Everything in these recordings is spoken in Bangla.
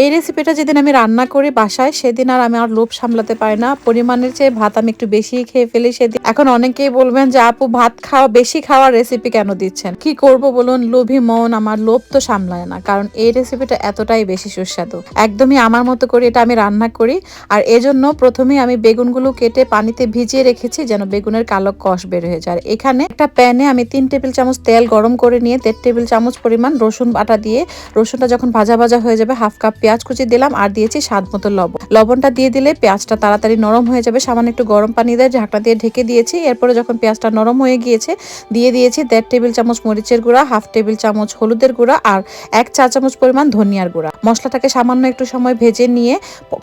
এই রেসিপিটা যেদিন আমি রান্না করি বাসায়, সেদিন আর আমি আর লোভ সামলাতে পারি না। পরিমাণের চেয়ে ভাত আমি একটু বেশি খেয়ে ফেলি সেদিন। এখন অনেকেই বলবেন যে, আপু, ভাত খাওয়া, বেশি খাওয়ার রেসিপি কেন দিচ্ছেন? কি করব বলুন, লোভী মন, আমার লোভ তো সামলায় না। কারণ এই রেসিপিটা এতটাই বেশি সুস্বাদু। একদমই আমার মতো করে এটা আমি রান্না করি। আর এজন্য প্রথমেই আমি বেগুনগুলো কেটে পানিতে ভিজিয়ে রেখেছি যেন বেগুনের কালো কষ বের হয়ে যায়। এখানে একটা প্যানে আমি তিন টেবিল চামচ তেল গরম করে নিয়ে দেড় টেবিল চামচ পরিমাণ রসুন বাটা দিয়ে, রসুনটা যখন ভাজা ভাজা হয়ে যাবে, হাফ কাপ পেঁয়াজ কুচি দিলাম আর দিয়েছি স্বাদ মতো লবণ। লবণটা দিয়ে দিলে পেঁয়াজটা তাড়াতাড়ি নরম হয়ে যাবে। সামান্য একটু গরম পানি দিয়ে ঢাকনা দিয়ে ঢেকে দিয়েছি। এরপরে যখন পেঁয়াজটা নরম হয়ে গিয়েছে, দিয়ে দিয়েছি দেড় টেবিল চামচ মরিচের গুঁড়া, হাফ টেবিল চামচ হলুদের গুঁড়া আর এক চা চামচ পরিমাণ ধনিয়ার গুঁড়া। মশলাটাকে সামান্য একটু সময় ভেজে নিয়ে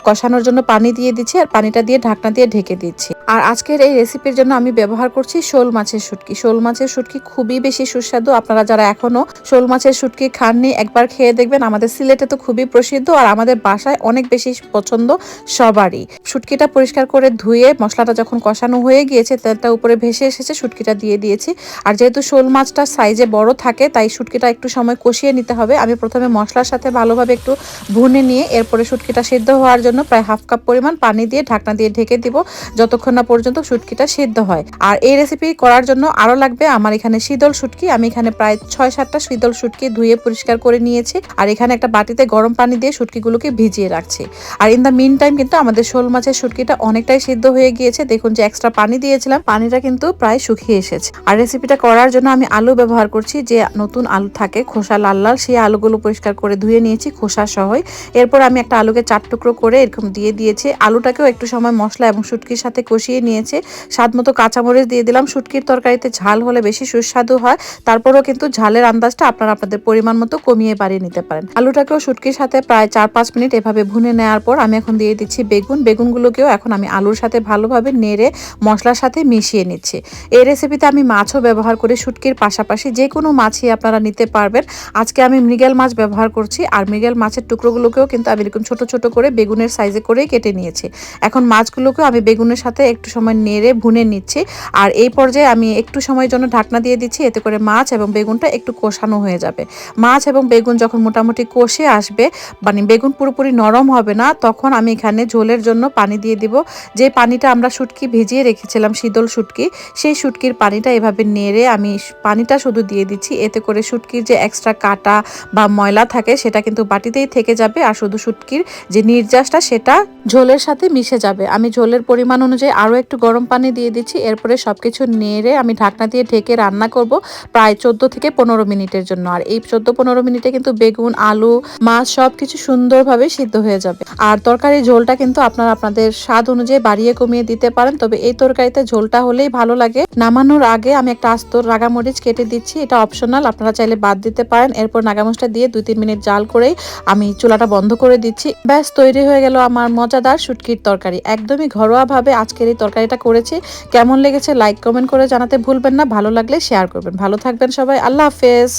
কষানোর জন্য পানি দিয়ে দিচ্ছি আর পানিটা দিয়ে ঢাকনা দিয়ে ঢেকে দিচ্ছি। আর আজকের এই রেসিপির জন্য আমি ব্যবহার করছি শোল মাছের শুটকি। শোল মাছের শুটকি খুবই বেশি সুস্বাদু। আপনারা যারা এখনও শোল মাছের শুটকি খাননি, একবার খেয়ে দেখবেন। আমাদের সিলেটে তো খুবই প্রসিদ্ধ। আর আমাদের বাসায় অনেক বেশি পছন্দ সবারই। শুটকিটা পরিষ্কার করে ধুয়ে মশলাটা যখন কষানো হয়ে গিয়েছে, তেলটা উপরে ভেসে এসেছে, শুটকিটা দিয়ে দিয়েছি। আর যেহেতু শোল মাছটা সাইজে বড় থাকে, তাই শুটকিটা একটু সময় কষিয়ে নিতে হবে। আমি প্রথমে মশলার সাথে ভালোভাবে একটু ভুনে নিয়ে এরপরে শুটকিটা সিদ্ধ হওয়ার জন্য প্রায় হাফ কাপ পরিমাণ পানি দিয়ে ঢাকনা দিয়ে ঢেকে দিব, যতক্ষণ না পর্যন্ত শুটকিটা সিদ্ধ হয়। আর এই রেসিপি করার জন্য আরও লাগবে আমার এখানে শীতল শুটকি। আমি এখানে প্রায় ছয় সাতটা শীতল শুটকি ধুয়ে পরিষ্কার করে নিয়েছি। আর এখানে একটা বাটিতে গরম পানি দিয়ে শুটকিগুলোকে ভিজিয়ে রাখছি। আর ইন দ্য মিন টাইম কিন্তু আমাদের শোল মাছের শুটকিটা অনেকটাই সিদ্ধ হয়ে গিয়েছে। দেখুন যে এক্সট্রা পানি দিয়েছিলাম, পানিটা কিন্তু প্রায় শুকিয়ে এসেছে। আর রেসিপিটা করার জন্য আমি আলু ব্যবহার করছি, যে নতুন আলু থাকে, খোসা লাল লাল, সেই আলুগুলো পরিষ্কার করে ধুয়ে নিয়েছি খোসা সহই এরপর আমি একটা আলুকে চার টুকরো করে এরকম দিয়ে দিয়েছি। আলুটাকেও একটু সময় মশলা এবং শুটকির সাথে কষিয়ে নিয়েছে। স্বাদ মতো কাঁচামরিচ দিয়ে দিলাম। শুটকির তরকারিতে ঝাল হলে বেশি সুস্বাদু হয়। তারপরেও কিন্তু ঝালের আন্দাজটা আপনারা আপনাদের পরিমাণ মতো কমিয়ে বাড়িয়ে নিতে পারেন। আলুটাকেও শুটকির সাথে প্রায় চার পাঁচ মিনিট এভাবে ভুনে নেওয়ার পর আমি এখন দিয়ে দিচ্ছি বেগুন। বেগুনগুলোকেও এখন আমি আলুর সাথে ভালোভাবে নেড়ে মশলার সাথে মিশিয়ে নিচ্ছি। এই রেসিপিতে আমি মাছও ব্যবহার করি শুটকির পাশাপাশি। যে কোনো মাছই আপনারা নিতে পারবেন। আজকে আমি মৃগেল মাছ ব্যবহার করছি আর মৃগেল মাছের টুকরোগুলোকেও কিন্তু আমি এরকম ছোট ছোট করে বেগুনের সাইজে করেই কেটে নিয়েছি। এখন মাছগুলোকেও আমি বেগুনের সাথে একটু সময় নেড়ে ভুনে নিচ্ছি। আর এই পর্যায়ে আমি একটু সময়ের জন্য ঢাকনা দিয়ে দিচ্ছি। এতে করে মাছ এবং বেগুনটা একটু কষানো হয়ে যাবে। মাছ এবং বেগুন যখন মোটামুটি কষে আসবে মানে বেগুন পুরোপুরি নরম হবে না, তখন আমি এখানে ঝোলের জন্য পানি দিয়ে দিব। যে পানিটা আমরা শুটকি ভিজিয়ে রেখেছিলাম, শীতল শুটকি, সেই শুটকির পানিটা এভাবে নেড়ে আমি পানিটা শুধু দিয়ে দিচ্ছি। এতে করে শুটকির যে এক্সট্রা কাটা বা ময়লা থাকে, সেটা কিন্তু বাটিতেই থেকে যাবে আর শুধু শুটকির যে নির্যাসটা, সেটা ঝোলের সাথে মিশে যাবে। আমি ঝোলের পরিমাণ অনুযায়ী আরও একটু গরম পানি দিয়ে দিচ্ছি। এরপরে সব কিছু নেড়ে আমি ঢাকনা দিয়ে ঢেকে রান্না করব প্রায় চোদ্দ থেকে পনেরো মিনিটের জন্য। আর এই চোদ্দ পনেরো মিনিটে কিন্তু বেগুন, আলু, মাছ সব কিছু সুন্দরভাবে সিদ্ধ হয়ে যাবে। আর তরকারি ঝোলটা কিন্তু আপনারা আপনাদের স্বাদ অনুযায়ী বাড়িয়ে কমিয়ে দিতে পারেন, তবে এই তরকারিতে ঝোলটা হলেই ভালো লাগে। নামানোর আগে আমি একটা আস্ত রাগামরিচ কেটে দিচ্ছি, এটা অপশনাল, আপনারা চাইলে বাদ দিতে পারেন। এরপর নাগামরিচটা দিয়ে দুই তিন মিনিট জাল করেই আমি চুলাটা বন্ধ করে দিচ্ছি। ব্যাস, তৈরি হয়ে গেল আমার মজাদার শুটকির তরকারি। একদমই ঘরোয়াভাবে আজকের এই তরকারিটা করেছি। কেমন লেগেছে, লাইক, কমেন্ট করে জানাতে ভুলবেন না। ভালো লাগলে শেয়ার করবেন। ভালো থাকবেন সবাই। আল্লাহ হাফেজ।